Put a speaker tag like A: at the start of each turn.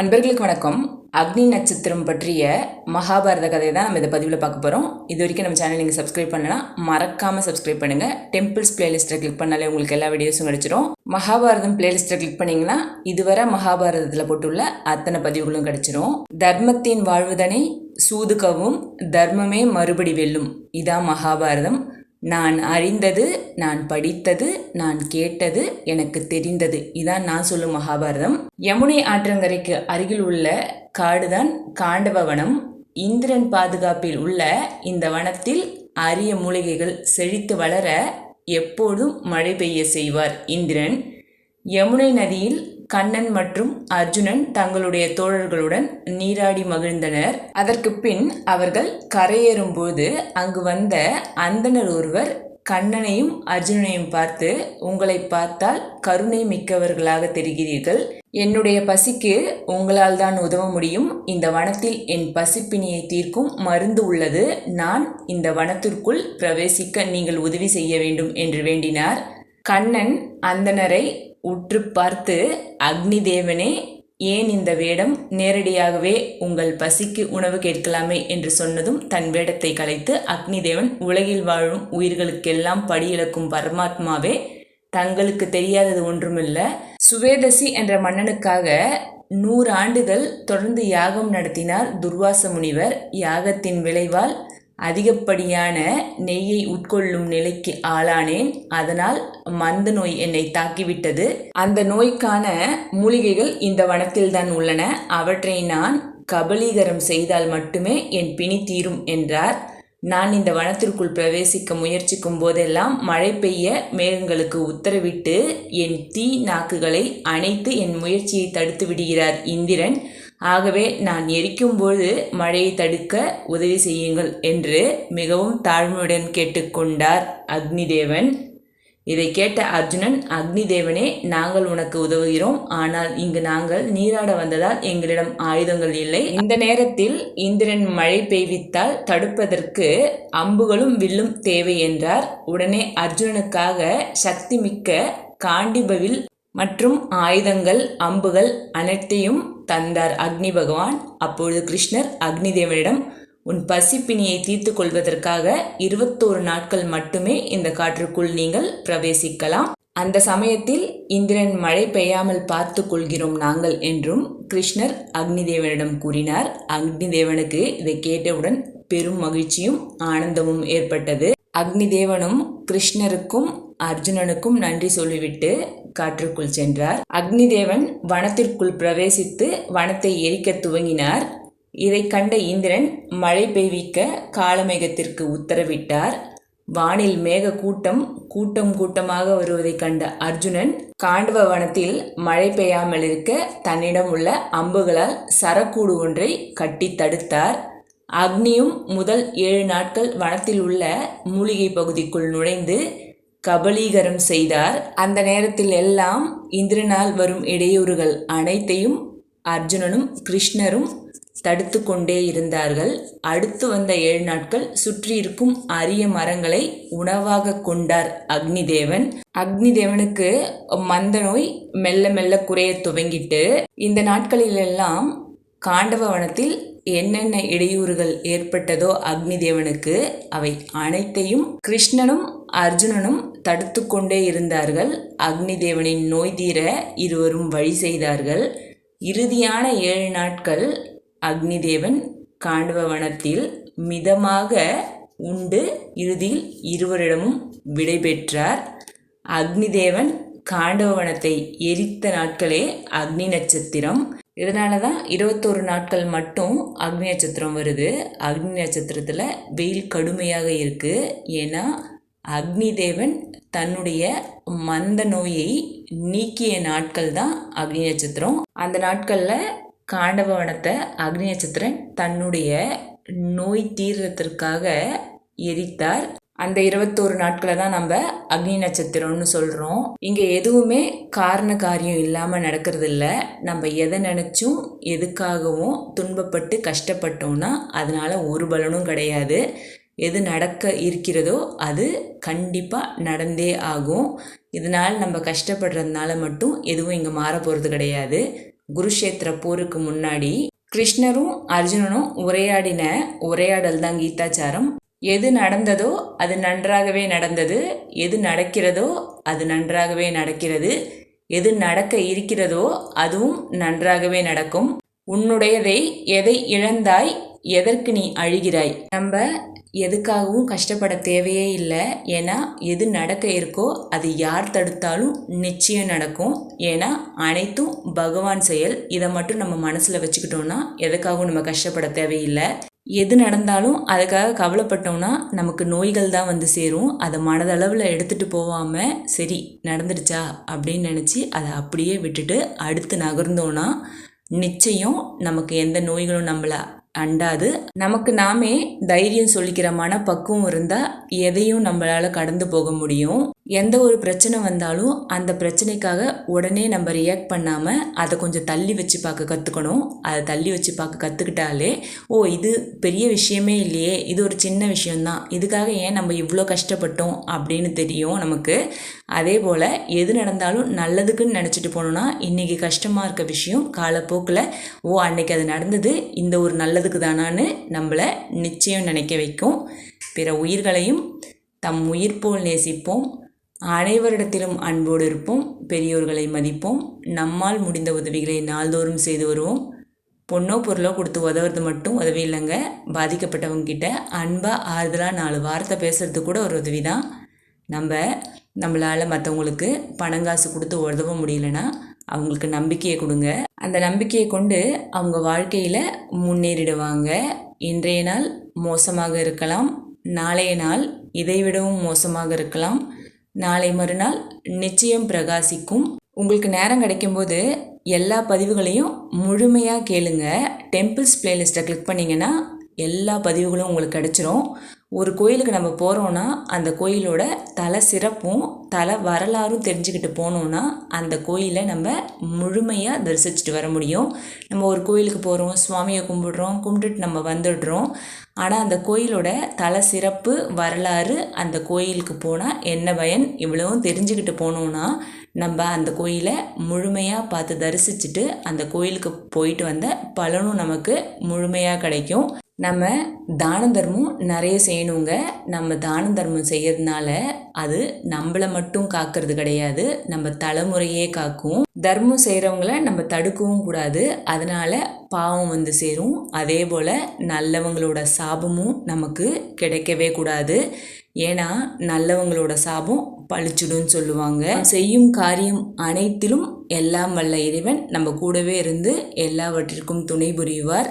A: அன்பர்களுக்கு வணக்கம். அக்னி நட்சத்திரம் பற்றிய மகாபாரத கதையை தான் நம்ம இந்த பதிவில் பார்க்க போகிறோம் இது வரைக்கும் நம்ம சேனல் நீங்கள் சப்ஸ்கிரைப் பண்ணலாம் மறக்காமல் சப்ஸ்கிரைப் பண்ணுங்கள் டெம்பிள்ஸ் பிளேலிஸ்ட்டை கிளிக் பண்ணாலே உங்களுக்கு எல்லா வீடியோஸும் கிடச்சிரும். மகாபாரதம் பிளேலிஸ்ட்டை கிளிக் பண்ணிங்கன்னா இதுவரை மகாபாரதத்தில் போட்டுள்ள அத்தனை பதிவுகளும் கிடச்சிரும். தர்மத்தின் வாழ்வுதனை சூதுகவும் தர்மமே மறுபடி வெல்லும். இதான் மகாபாரதம். நான் அறிந்தது நான் படித்தது நான் கேட்டது எனக்கு தெரிந்தது. இதான் நான் சொல்லும் மகாபாரதம். யமுனை ஆற்றங்கரைக்கு அருகில் உள்ள காடுதான் காண்டவ வனம் இந்திரன் பாதுகாப்பில் உள்ள இந்த வனத்தில் அரிய மூலிகைகள் செழித்து வளர எப்போதும் மழை பெய்ய செய்வார் இந்திரன். யமுனை நதியில் கண்ணன் மற்றும் அர்ஜுனன் தங்களுடைய தோழர்களுடன் நீராடி மகிழ்ந்தனர். அதற்கு பின் அவர்கள் கரையேறும்போது அங்கு வந்த அந்தணர் ஒருவர் கண்ணனையும் அர்ஜுனனையும் பார்த்து உங்களை பார்த்தால் கருணை மிக்கவர்களாக தெரிகிறீர்கள். என்னுடைய பசிக்கு உங்களால் தான் உதவ முடியும். இந்த வனத்தில் என் பசிப்பினியை தீர்க்கும் மருந்து உள்ளது. நான் இந்த வனத்திற்குள் பிரவேசிக்க நீங்கள் உதவி செய்ய வேண்டும் என்று வேண்டினார். கண்ணன் அந்தணரை உற்று பார்த்து அக்னி தேவனே ஏன் இந்த வேடம் நேரடியாகவே உங்கள் பசிக்கு உணவு கேட்கலாமே? என்று சொன்னதும் தன் வேடத்தை கலைத்து அக்னி தேவன் உலகில் வாழும் உயிர்களுக்கெல்லாம் படியிழக்கும் பரமாத்மாவே தங்களுக்கு தெரியாதது ஒன்றுமில்ல. சுவேதசி என்ற மன்னனுக்காக நூறு ஆண்டுகள் தொடர்ந்து யாகம் நடத்தினார் துர்வாச முனிவர். யாகத்தின் விளைவால் அதிகப்படியான நெய்யை உட்கொள்ளும் நிலைக்கு ஆளானேன். அதனால் மந்த நோய் என்னை தாக்கிவிட்டது. அந்த நோய்க்கான மூலிகைகள் இந்த வனத்தில்தான் உள்ளன. அவற்றை நான் கபலீகரம் செய்தால் மட்டுமே என் பிணி தீரும் என்றார். நான் இந்த வனத்திற்குள் பிரவேசிக்க முயற்சிக்கும் போதெல்லாம் மழை பெய்ய மேகங்களுக்கு உத்தரவிட்டு என் தீ நாக்குகளை அணைத்து என் முயற்சியை தடுத்து விடுகிறார் இந்திரன். ஆகவே நான் எரிக்கும்போது மழையை தடுக்க உதவி செய்யுங்கள் என்று மிகவும் தாழ்மையுடன் கேட்டுக்கொண்டார் அக்னிதேவன். இதை கேட்ட அர்ஜுனன் அக்னிதேவனே நாங்கள் உனக்கு உதவுகிறோம். ஆனால் இங்கு நாங்கள் நீராட வந்ததால் எங்களிடம் ஆயுதங்கள் இல்லை. இந்த நேரத்தில் இந்திரன் மழை பெய்வித்தால் தடுப்பதற்கு அம்புகளும் வில்லும் தேவை என்றார். உடனே அர்ஜுனனுக்காக சக்தி மிக்க காண்டிபவில் மற்றும் ஆயுதங்கள் அம்புகள் அனைத்தையும் தந்தார் அக்னி பகவான். அப்பொழுது கிருஷ்ணர் அக்னி தேவனிடம் உன் பசிப்பினியை தீர்த்து கொள்வதற்காக இருபத்தோரு நாட்கள் மட்டுமே இந்த காற்றுக்குள் நீங்கள் பிரவேசிக்கலாம். அந்த சமயத்தில் இந்திரன் மழை பெய்யாமல் பார்த்து கொள்கிறோம் நாங்கள் என்றும் கிருஷ்ணர் அக்னிதேவனிடம் கூறினார். அக்னிதேவனுக்கு இதை கேட்டவுடன் பெரும் மகிழ்ச்சியும் ஆனந்தமும் ஏற்பட்டது. அக்னிதேவனும் கிருஷ்ணருக்கும் அர்ஜுனனுக்கும் நன்றி சொல்லிவிட்டு காற்றுக்குள் சென்றார். அக்னிதேவன் வனத்திற்குள் பிரவேசித்து வனத்தை எரிக்க துவங்கினார். இதை கண்ட இந்திரன் மழை பெய்விக்க காலமேகத்திற்கு உத்தரவிட்டார். வானில் மேக கூட்டம் கூட்டம் கூட்டமாக வருவதை கண்ட அர்ஜுனன் காண்டவ வனத்தில் மழை பெய்யாமல் இருக்க தன்னிடம் உள்ள அம்புகளால் சரக்கூடு ஒன்றை கட்டி தடுத்தார். அக்னியும் முதல் ஏழு நாட்கள் வனத்தில் உள்ள மூலிகை பகுதிக்குள் நுழைந்து கபலீகரம் செய்தார். அந்த நேரத்தில் எல்லாம் இந்திரனால் வரும் இடையூறுகள் அனைத்தையும் அர்ஜுனனும் கிருஷ்ணரும் தடுத்து கொண்டே இருந்தார்கள். அடுத்து வந்த ஏழு நாட்கள் சுற்றியிருக்கும் அரிய மரங்களை உணவாக கொண்டார் அக்னிதேவன். அக்னிதேவனுக்கு மந்த நோய் மெல்ல மெல்ல குறைய துவங்கிட்டு இந்த நாட்களிலெல்லாம் காண்டவ வனத்தில் என்னென்ன இடையூறுகள் ஏற்பட்டதோ அக்னிதேவனுக்கு அவை அனைத்தையும் கிருஷ்ணனும் அர்ஜுனனும் தடுத்து கொண்டே இருந்தார்கள். அக்னி தேவனின் நோய் தீர இருவரும் வழி செய்தார்கள். இறுதியான ஏழு நாட்கள் அக்னிதேவன் காண்டவ வனத்தில் மிதமாக உண்டு. இறுதியில் இருவரிடமும் விடைபெற்றார் அக்னிதேவன் காண்டவனத்தை எரித்த நாட்களே அக்னி நட்சத்திரம். இதனால தான் இருபத்தோரு நாட்கள் மட்டும் அக்னி நட்சத்திரம் வருது. அக்னி நட்சத்திரத்தில் வெயில் கடுமையாக இருக்குது ஏன்னா அக்னி தேவன் தன்னுடைய மந்த நோயை நீக்கிய நாட்கள் தான் அக்னி நட்சத்திரம். அந்த நாட்களில் காண்டபவனத்தை அக்னி நட்சத்திரன் தன்னுடைய நோய் தீர்றதற்காக எரித்தார். அந்த இருபத்தோரு நாட்களை தான் நம்ம அக்னி நட்சத்திரம்னு சொல்கிறோம் இங்கே எதுவுமே காரண காரியம் இல்லாமல் நடக்கிறது இல்லை நம்ம எதை நினச்சும் எதுக்காகவும் துன்பப்பட்டு கஷ்டப்பட்டோம்னா அதனால் ஒரு பலனும் கிடையாது. எது நடக்க இருக்கிறதோ அது கண்டிப்பாக நடந்தே ஆகும். இதனால் நம்ம கஷ்டப்படுறதுனால மட்டும் எதுவும் இங்கே மாற போகிறது கிடையாது. குருஷேத்திர போருக்கு முன்னாடி கிருஷ்ணரும் அர்ஜுனனும் உரையாடின உரையாடல் தான் கீதாச்சாரம். எது நடந்ததோ அது நன்றாகவே நடந்தது. எது நடக்கிறதோ அது நன்றாகவே நடக்கிறது. எது நடக்க இருக்கிறதோ அதுவும் நன்றாகவே நடக்கும். உன்னுடையதை எதை இழந்தாய்? எதற்கு நீ அழுகிறாய்? நம்ம எதுக்காகவும் கஷ்டப்பட தேவையே இல்லை. ஏன்னா எது நடக்க இருக்கோ அது யார் தடுத்தாலும் நிச்சயம் நடக்கும். ஏன்னா அனைத்தும் பகவான் செயல். இதை மட்டும் நம்ம மனசில் வச்சுக்கிட்டோன்னா எதுக்காகவும் நம்ம கஷ்டப்பட தேவையில்லை. எது நடந்தாலும் அதுக்காக கவலைப்பட்டோம்னா நமக்கு நோய்கள் தான் வந்து சேரும். அதை மனதளவில் எடுத்துகிட்டு போகாமல் சரி நடந்துடுச்சா? அப்படின்னு நினச்சி அதை அப்படியே விட்டுட்டு அடுத்து நகர்ந்தோன்னா நிச்சயம் நமக்கு எந்த நோய்களும் நம்மளை அண்டாது. நமக்கு நாமே தைரியம் சொல்லிக்கிற மனப்பக்குவம் இருந்தால் எதையும் நம்மளால் கடந்து போக முடியும். எந்த ஒரு பிரச்சனை வந்தாலும் அந்த பிரச்சனைக்காக உடனே நம்ம ரியாக்ட் பண்ணாமல் அதை கொஞ்சம் தள்ளி வச்சு பார்க்க கற்றுக்கணும் அதை தள்ளி வச்சு பார்க்க கற்றுக்கிட்டாலே ஓ இது பெரிய விஷயமே இல்லையே இது ஒரு சின்ன விஷயந்தான் இதுக்காக ஏன் நம்ம இவ்வளோ கஷ்டப்பட்டோம் அப்படின்னு தெரியும் நமக்கு. அதே போல் எது நடந்தாலும் நல்லதுக்குன்னு நினச்சிட்டு போனோன்னா இன்றைக்கி கஷ்டமாக இருக்க விஷயம் காலப்போக்கில் ஓ அன்னைக்கு அது நடந்தது இந்த ஒரு நல்லதுக்கு தானான்னு நம்மளை நிச்சயம் நினைக்க வைக்கும். பிற உயிர்களையும் தம் உயிர் போல் நேசிப்போம். அனைவரிடத்திலும் அன்போடு இருப்போம். பெரியோர்களை மதிப்போம். நம்மால் முடிந்த உதவிகளை நாள்தோறும் செய்து வருவோம். பொண்ணோ பொருளோ கொடுத்து உதவுறது மட்டும் உதவி இல்லைங்க. பாதிக்கப்பட்டவங்க கிட்ட அன்பாக ஆறுதலாக நாலு வார்த்தை பேசுகிறது கூட ஒரு உதவி தான் நம்ம நம்மளால் மற்றவங்களுக்கு பணங்காசு கொடுத்து உதவ முடியலன்னா அவங்களுக்கு நம்பிக்கையை கொடுங்க. அந்த நம்பிக்கையை கொண்டு அவங்க வாழ்க்கையில் முன்னேறிடுவாங்க. இன்றைய நாள் மோசமாக இருக்கலாம். நாளைய நாள் இதைவிடவும் மோசமாக இருக்கலாம். நாளை மறுநாள் நிச்சயம் பிரகாசிக்கும். உங்களுக்கு நேரம் கிடைக்கும்போது எல்லா பதிவுகளையும் முழுமையாக கேளுங்க. டெம்பிள்ஸ் பிளேலிஸ்ட்டை கிளிக் பண்ணிங்கன்னா எல்லா பதிவுகளும் உங்களுக்கு கிடச்சிரும். ஒரு கோயிலுக்கு நம்ம போகிறோன்னா அந்த கோயிலோட தலை சிறப்பும் தலை வரலாறும் தெரிஞ்சுக்கிட்டு போனோன்னா அந்த கோயிலை நம்ம முழுமையாக தரிசிச்சுட்டு வர முடியும். நம்ம ஒரு கோயிலுக்கு போகிறோம் சுவாமியை கும்பிடுறோம் கும்பிட்டுட்டு நம்ம வந்துடுறோம். ஆனால் அந்த கோயிலோட தலை சிறப்பு வரலாறு அந்த கோயிலுக்கு போனால் என்ன பயன் இவ்வளவும் தெரிஞ்சுக்கிட்டு போனோன்னா நம்ம அந்த கோயிலை முழுமையாக பார்த்து தரிசிச்சுட்டு அந்த கோயிலுக்கு போயிட்டு வந்த பலனும் நமக்கு முழுமையாக கிடைக்கும். நம்ம தான தர்மம் நிறைய செய்யணுங்க. நம்ம தான தர்மம் செய்யறதுனால அது நம்மளை மட்டும் காக்கிறது கிடையாது. நம்ம தலைமுறையே காக்கும். தர்மம் செய்கிறவங்கள நம்ம தடுக்கவும் கூடாது. அதனால பாவம் வந்து சேரும். அதே போல் நல்லவங்களோட சாபமும் நமக்கு கிடைக்கவே கூடாது. ஏன்னா நல்லவங்களோட சாபம் பழிச்சுடுன்னு சொல்லுவாங்க. செய்யும் காரியம் அனைத்திலும் எல்லாம் வல்ல இறைவன் நம்ம கூடவே இருந்து எல்லாவற்றிற்கும் துணை புரிவார்.